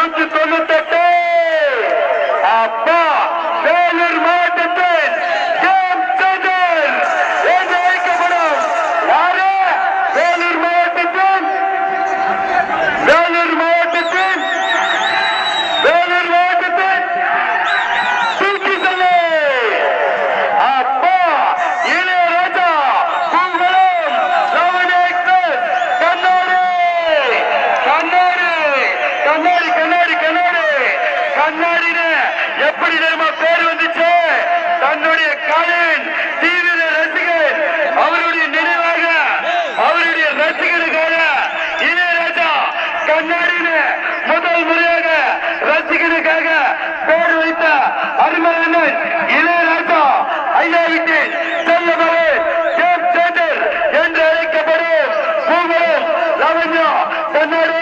इस्लाम की दौलत எப்படி தெரியுமா பேர் வந்துச்சு? தன்னுடைய காலின் தீவிர ரசிகர் அவருடைய நினைவாக அவருடைய ரசிகனுக்காக இளையராஜா கண்ணாடின்னு முதல் முறையாக ரசிகனுக்காக பேர் வைத்த அருமையானன் இளையராஜா ஐயாவிட்டின் செல்ல மகன் என்று அழைக்கப்படும் பூவரம் லவண்யா கண்ணாடி.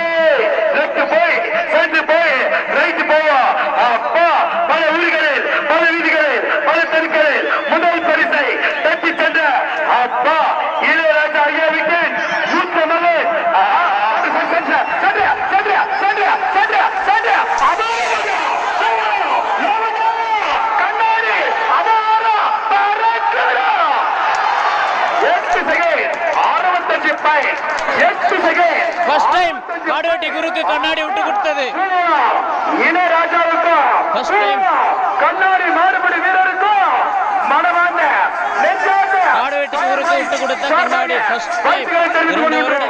ஃபர்ஸ்ட் டைம் காடுவெட்டி குருக்கு கண்ணாடி விட்டு கொடுத்தது. கண்ணாடி மாறுபடி வீரருக்கும் மனமார்ந்த காடுவெட்டி குருக்கு விட்டு கொடுத்த கண்ணாடி. இரண்டு